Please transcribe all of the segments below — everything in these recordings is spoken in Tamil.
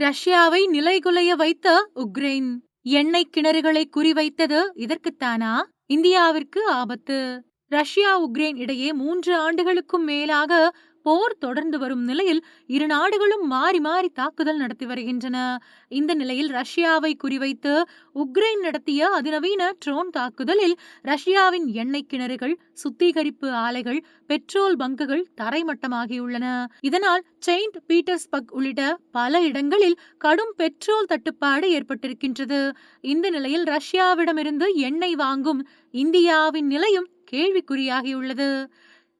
ரஷ்யாவை நிலைகுலைய வைத்த உக்ரைன். எண்ணெய் கிணறுகளை குறிவைத்தது இதற்குத்தானா? இந்தியாவிற்கு ஆபத்து. ரஷ்யா உக்ரைன் இடையே மூன்று ஆண்டுகளுக்கும் மேலாக போர் தொடர்ந்து வரும் நிலையில் இரு நாடுகளும் மாறி மாறி தாக்குதல் நடத்தி வருகின்றன. இந்த நிலையில் ரஷ்யாவை குறிவைத்து உக்ரைன் நடத்திய அதிநவீன ட்ரோன் தாக்குதலில் ரஷ்யாவின் எண்ணெய் கிணறுகள் சுத்திகரிப்பு ஆலைகள் பெட்ரோல் பங்குகள் தரைமட்டமாகியுள்ளன. இதனால் செயின்ட் பீட்டர்ஸ்பர்க் உள்ளிட்ட பல இடங்களில் கடும் பெட்ரோல் தட்டுப்பாடு ஏற்பட்டிருக்கின்றது. இந்த நிலையில் ரஷ்யாவிடமிருந்து எண்ணெய் வாங்கும் இந்தியாவின் நிலையும் கேள்விக்குறியாகியுள்ளது.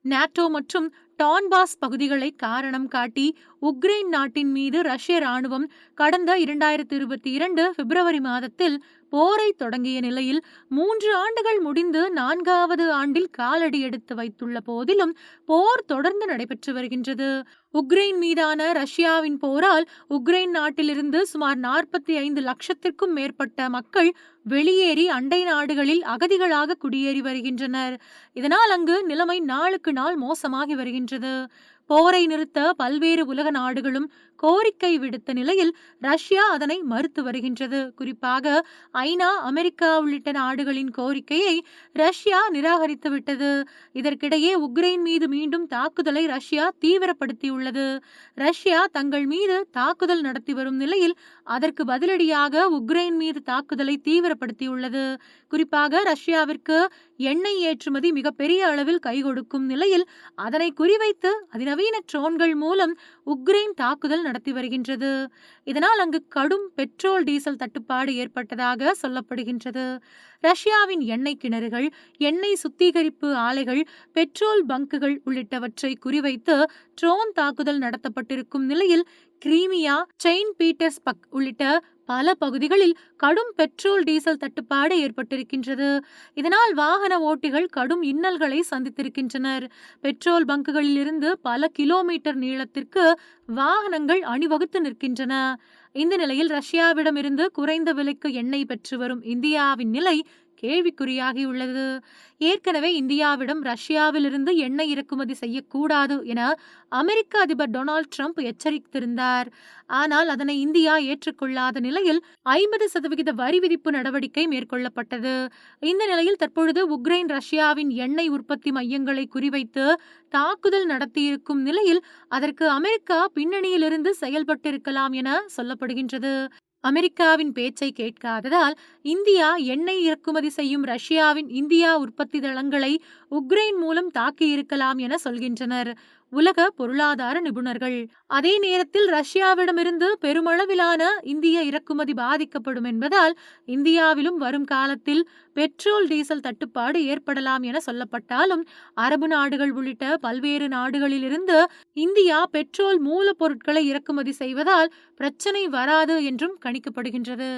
நாட்டோ மற்றும் டான்பாஸ் பகுதிகளை காரணம் காட்டி உக்ரைன் நாட்டின் மீது ரஷ்ய ராணுவம் கடந்த இரண்டாயிரத்தி இருபத்தி இரண்டு பிப்ரவரி மாதத்தில் போரை தொடங்கிய நிலையில் மூன்று ஆண்டுகள் முடிந்து நான்காவது ஆண்டில் காலடி எடுத்து வைத்துள்ள போதிலும் போர் தொடர்ந்து நடைபெற்று வருகின்றது. உக்ரைன் மீதான ரஷ்யாவின் போரால் உக்ரைன் நாட்டிலிருந்து சுமார் நாற்பத்தி ஐந்து லட்சத்திற்கும் மேற்பட்ட மக்கள் வெளியேறி அண்டை நாடுகளில் அகதிகளாக குடியேறி வருகின்றனர். இதனால் அங்கு நிலைமை நாளுக்கு நாள் மோசமாகி வருகின்றது. போரை நிறுத்த பல்வேறு உலக நாடுகளும் கோரிக்கை விடுத்த நிலையில் ரஷ்யா அதனை மறுத்து வருகின்றது. குறிப்பாக ஐநா அமெரிக்கா உள்ளிட்ட நாடுகளின் கோரிக்கையை ரஷ்யா நிராகரித்து விட்டது. இதற்கிடையே உக்ரைன் மீது மீண்டும் தாக்குதலை ரஷ்யா தீவிரப்படுத்தியுள்ளது. ரஷ்யா தங்கள் மீது தாக்குதல் நடத்தி வரும் நிலையில் அதற்கு பதிலடியாக உக்ரைன் மீது தாக்குதலை தீவிரப்படுத்தியுள்ளது. குறிப்பாக ரஷ்யாவிற்கு எண்ணெய் ஏற்றுமதி மிகப்பெரிய அளவில் கை கொடுக்கும் நிலையில் அதனை குறிவைத்து நவீன ட்ரோன்கள் மூலம் உக்ரைன் தாக்குதல் நடத்தி வருகின்றது. இதனால் அங்கு கடும் பெட்ரோல் டீசல் தட்டுப்பாடு ஏற்பட்டதாக சொல்லப்படுகின்றது. ரஷ்யாவின் எண்ணெய் கிணறுகள் எண்ணெய் சுத்திகரிப்பு ஆலைகள் பெட்ரோல் பங்குகள் உள்ளிட்டவற்றை குறிவைத்து ட்ரோன் தாக்குதல் நடத்தப்பட்டிருக்கும் நிலையில் கிரீமியா செயின் பீட்டர்ஸ்பக் உள்ளிட்ட பல பகுதிகளில் கடும் பெட்ரோல் டீசல் தட்டுப்பாடு ஏற்பட்டிருக்கின்றது. இதனால் வாகன ஓட்டிகள் கடும் இன்னல்களை சந்தித்திருக்கின்றனர். பெட்ரோல் பங்குகளில் இருந்து பல கிலோமீட்டர் நீளத்திற்கு வாகனங்கள் அணிவகுத்து நிற்கின்றன. இந்த நிலையில் ரஷ்யாவிடமிருந்து குறைந்த விலைக்கு எண்ணெய் பெற்று வரும் இந்தியாவின் நிலை கேள்விக்குறியாகியுள்ளது. ஏற்கனவே இந்தியாவிடம் ரஷ்யாவிலிருந்து எண்ணெய் இறக்குமதி செய்யக்கூடாது என அமெரிக்க அதிபர் டொனால்ட் ட்ரம்ப் எச்சரித்திருந்தார். ஆனால் அதனை இந்தியா ஏற்றுக்கொள்ளாத நிலையில் ஐம்பது சதவிகித வரி விதிப்பு நடவடிக்கை மேற்கொள்ளப்பட்டது. இந்த நிலையில் தற்பொழுது உக்ரைன் ரஷ்யாவின் எண்ணெய் உற்பத்தி மையங்களை குறிவைத்து தாக்குதல் நடத்தியிருக்கும் நிலையில் அதற்கு அமெரிக்கா பின்னணியிலிருந்து செயல்பட்டிருக்கலாம் என சொல்லப்படுகின்றது. அமெரிக்காவின் பேச்சை கேட்காததால் இந்தியா எண்ணெய் இறக்குமதி செய்யும் ரஷ்யாவின் இந்தியா உற்பத்தி தளங்களை உக்ரைன் மூலம் தாக்கியிருக்கலாம் என சொல்கின்றனர். உலக பொருளாதார நிபுணர்கள். அதே நேரத்தில் ரஷ்யாவிடமிருந்து பெருமளவிலான இந்திய இறக்குமதி பாதிக்கப்படும் என்பதால் இந்தியாவிலும் வரும் காலத்தில் பெட்ரோல் டீசல் தட்டுப்பாடு ஏற்படலாம் என சொல்லப்பட்டாலும் அரபு நாடுகள் உள்ளிட்ட பல்வேறு நாடுகளிலிருந்து இந்தியா பெட்ரோல் மூலப்பொருட்களை இறக்குமதி செய்வதால் பிரச்சனை வராது என்றும் கணிக்கப்படுகின்றது.